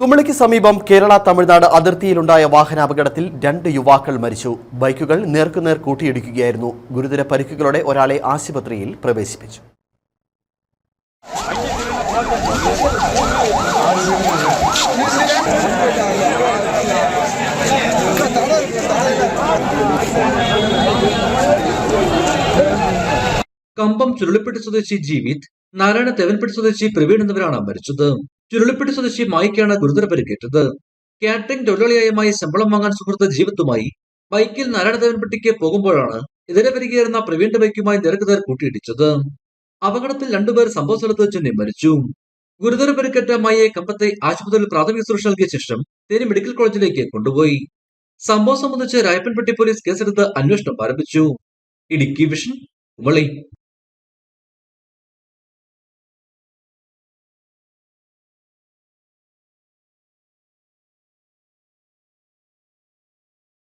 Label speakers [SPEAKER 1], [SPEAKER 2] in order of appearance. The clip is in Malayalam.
[SPEAKER 1] കുമളിക്ക് സമീപം കേരള തമിഴ്നാട് അതിർത്തിയിലുണ്ടായ വാഹനാപകടത്തിൽ രണ്ട് യുവാക്കൾ മരിച്ചു. ബൈക്കുകൾ നേർക്കുനേർ കൂട്ടിയിടിക്കുകയായിരുന്നു. ഗുരുതര പരിക്കുകളോടെ ഒരാളെ ആശുപത്രിയിൽ പ്രവേശിപ്പിച്ചു.
[SPEAKER 2] കമ്പം ചുരുളിപ്പെട്ടി സ്വദേശി ജീവിത് നാരായണ തേവൻപെട്ടി സ്വദേശി പ്രവീൺ എന്നിവരാണ് മരിച്ചത്. ചുരുളിപ്പെട്ടി സ്വദേശി മായിക്കാണ് ഗുരുതര പരിക്കേറ്റത് കാറ്ററിംഗ് തൊഴിലാളിയായുമായി ശമ്പളം വാങ്ങാൻ സുഹൃത്ത് ജീവത്തുമായി ബൈക്കിൽ നാരായണദേവൻപെട്ടിക്ക് പോകുമ്പോഴാണ് ഇതിനെ വരികയായിരുന്ന പ്രവീണിന്റെ ബൈക്കുമായി നേർക്കുനേർ കൂട്ടിയിടിച്ചത്. അപകടത്തിൽ രണ്ടുപേർ സംഭവ സ്ഥലത്ത് വെച്ച് തന്നെ മരിച്ചു. ഗുരുതര പരിക്കേറ്റ മായയെ കമ്പത്തെ ആശുപത്രിയിൽ പ്രാഥമിക സുരക്ഷ നൽകിയ ശേഷം തേനി മെഡിക്കൽ കോളേജിലേക്ക് കൊണ്ടുപോയി. സംഭവം സംബന്ധിച്ച് രായപ്പൻപെട്ടി പോലീസ് കേസെടുത്ത് അന്വേഷണം ആരംഭിച്ചു. ഇടുക്കി വിഷൻ കുമളി.